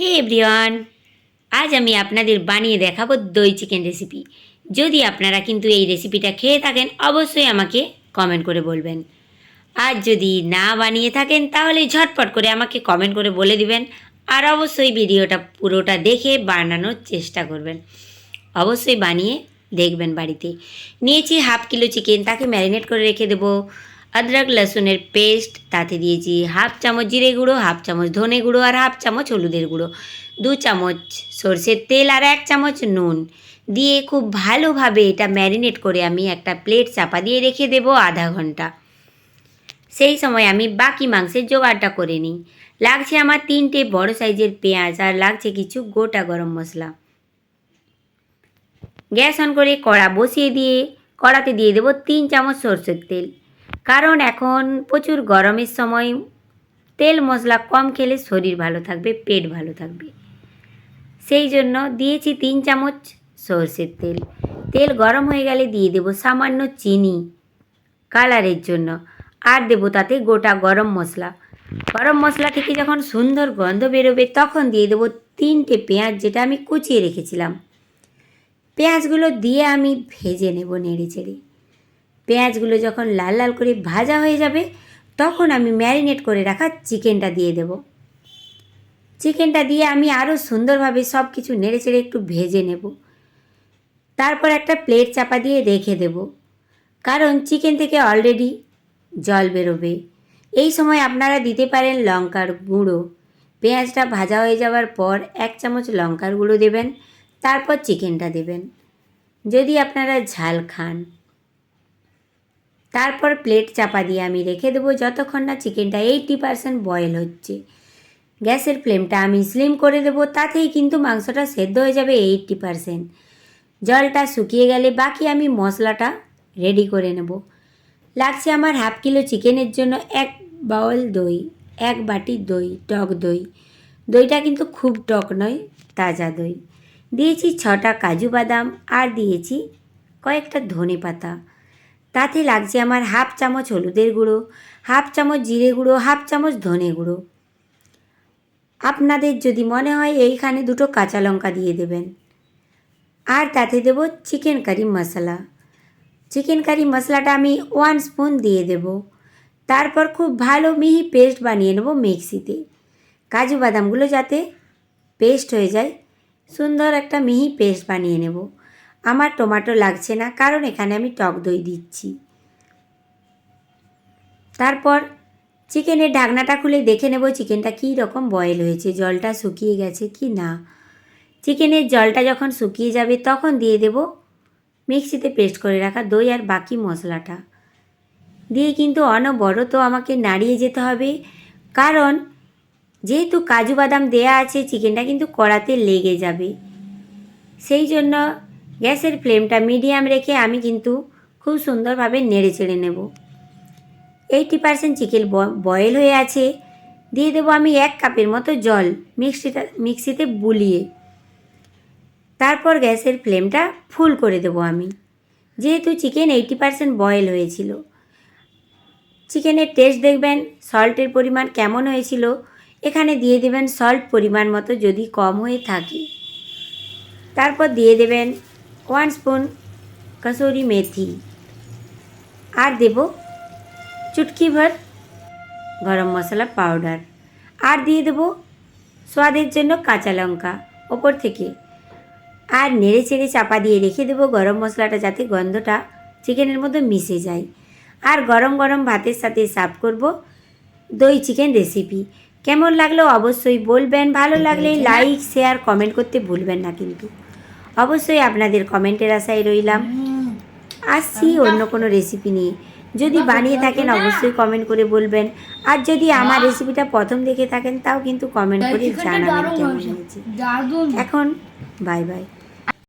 হে everyone, আজ আমি আপনাদের বানিয়ে দেখাবো দই চিকেন রেসিপি যদি আপনারা কিন্তু এই রেসিপিটা খেয়ে থাকেন, অবশ্যই আমাকে কমেন্ট করে বলবেন। আর যদি না বানিয়ে থাকেন, তাহলে ঝটপট করে আমাকে কমেন্ট করে বলে দিবেন। আর অবশ্যই ভিডিওটা পুরোটা দেখে বানানোর চেষ্টা করবেন। অবশ্যই বানিয়ে দেখবেন বাড়িতে। নিয়েছি হাফ কিলো চিকেন তাকে ম্যারিনেট করে রেখে দেবো। আদরক লসুনের পেস্ট তাতে দিয়েছি হাফ চামচ জিরে গুঁড়ো হাফ চামচ ধনে গুঁড়ো আর হাফ চামচ হলুদের গুঁড়ো দু চামচ সর্ষের তেল আর এক চামচ নুন। দিয়ে খুব ভালোভাবে এটা ম্যারিনেট করে আমি একটা প্লেট চাপা দিয়ে রেখে দেবো আধা ঘণ্টা। সেই সময় আমি বাকি মাংসের জোগাড়টা করে নিই। লাগছে আমার তিনটে বড় সাইজের পেঁয়াজ আর লাগছে কিছু গোটা গরম মশলা। গ্যাস অন করে কড়া বসিয়ে দিয়ে, কড়াতে দিয়ে দেবো তিন চামচ সরষের তেল। কারণ এখন প্রচুর গরমের সময় তেল মশলা কম খেলে শরীর ভালো থাকবে, পেট ভালো থাকবে। সেই জন্য দিয়েছি তিন চামচ সরষের তেল। তেল গরম হয়ে গেলে দিয়ে দেবো সামান্য চিনি কালারের জন্য। আর দেবো তাতে গোটা গরম মশলা। গরম মশলা থেকে যখন সুন্দর গন্ধ বেরোবে, তখন দিয়ে দেবো তিনটে পেঁয়াজ যেটা আমি কুচিয়ে রেখেছিলাম। পেঁয়াজগুলো দিয়ে আমি ভেজে নেব নেড়ে চেড়ে। পেঁয়াজগুলো যখন লাল লাল করে ভাজা হয়ে যাবে, তখন আমি ম্যারিনেট করে রাখা চিকেনটা দিয়ে দেব। চিকেনটা দিয়ে আমি আরও সুন্দরভাবে সব কিছু নেড়ে চেড়ে একটু ভেজে নেব। তারপর একটা প্লেট চাপা দিয়ে রেখে দেব। কারণ চিকেন থেকে অলরেডি জল বেরোবে। এই সময় আপনারা দিতে পারেন লঙ্কার গুঁড়ো। পেঁয়াজটা ভাজা হয়ে যাওয়ার পর এক চামচ লঙ্কার গুঁড়ো দেবেন, তারপর চিকেনটা দেবেন। যদি আপনারা ঝাল খান তারপর প্লেট চাপা দিয়ে আমি রেখে দেবো যতক্ষণ না চিকেনটা এইটটি পারসেন্ট বয়েল হচ্ছে। গ্যাসের ফ্লেমটা আমি স্লিম করে দেবো, তাতেই কিন্তু মাংসটা সেদ্ধ হয়ে যাবে এইটটি পারসেন্ট। জলটা শুকিয়ে গেলে বাকি আমি মশলাটা রেডি করে নেব। লাগছে আমার হাফ কিলো চিকেনের জন্য এক বাউল দই, এক বাটি দই, টক দই। দইটা কিন্তু খুব টক নয়, তাজা দই। দিয়েছি ছটা কাজু বাদাম আর দিয়েছি কয়েকটা ধনে পাতা। তাতে লাগছে আমার হাফ চামচ হলুদের গুঁড়ো, হাফ চামচ জিরে গুঁড়ো, হাফ চামচ ধনে গুঁড়ো। আপনাদের যদি মনে হয় এইখানে দুটো কাঁচা লঙ্কা দিয়ে দেবেন। আর তাতে দেব চিকেন কারি মশলা। চিকেন কারি মশলাটা আমি ওয়ান স্পুন দিয়ে দেব। তারপর খুব ভালো মিহি পেস্ট বানিয়ে নেব মিক্সিতে। কাজু বাদামগুলো যাতে পেস্ট হয়ে যায়, সুন্দর একটা মিহি পেস্ট বানিয়ে নেব। আমার টমেটো লাগছে না, কারণ এখানে আমি টক দই দিচ্ছি। তারপর চিকেনের ঢাকনাটা খুলে দেখে নেব চিকেনটা কী রকম বয়েল হয়েছে, জলটা শুকিয়ে গেছে কি না। চিকেনের জলটা যখন শুকিয়ে যাবে তখন দিয়ে দেব মিক্সিতে পেস্ট করে রাখা দই আর বাকি মশলাটা। দিয়ে কিন্তু অনবরত আমাকে নাড়িয়ে যেতে হবে, কারণ যেহেতু কাজু বাদাম দেয়া আছে, চিকেনটা কিন্তু কড়াতে লেগে যাবে। সেই জন্য গ্যাসের ফ্লেমটা মিডিয়াম রেখে আমি কিন্তু খুব সুন্দরভাবে নেড়ে চেড়ে নেব। এইটি পার্সেন্ট চিকেন বয়েল হয়ে আছে। দিয়ে দেবো আমি এক কাপের মতো জল মিক্সিটা, মিক্সিতে বুলিয়ে। তারপর গ্যাসের ফ্লেমটা ফুল করে দেবো আমি। যেহেতু চিকেন এইটি পার্সেন্ট বয়েল হয়েছিল। চিকেনের টেস্ট দেখবেন সল্টের পরিমাণ কেমন হয়েছিল, এখানে দিয়ে দেবেন সল্ট পরিমাণ মতো যদি কম হয়ে থাকে। তারপর দিয়ে দেবেন ওয়ান স্পুন কসুরি মেথি। আর দেব চুটকি ভর গরম মশলা পাউডার। আর দিয়ে দেব স্বাদের জন্য কাঁচা লঙ্কা ওপর থেকে। আর নেড়ে চেড়ে চাপা দিয়ে রেখে দেবো গরম মশলাটা যাতে গন্ধটা চিকেনের মধ্যে মিশে যায়। আর গরম গরম ভাতের সাথে সার্ভ করব দই চিকেন রেসিপি। কেমন লাগল অবশ্যই বলবেন ভালো লাগলে লাইক শেয়ার কমেন্ট করতে ভুলবেন না কিন্তু। অবশ্যই আপনাদের কমেন্টের আশায় রইলাম। আসছি অন্য কোনো রেসিপি নিয়ে। যদি বানিয়ে থাকেন অবশ্যই কমেন্ট করে বলবেন। আর যদি আমার রেসিপিটা প্রথম দেখে থাকেন তাও কিন্তু কমেন্ট করে জানাবেন কেমন হয়েছে। এখন বাই বাই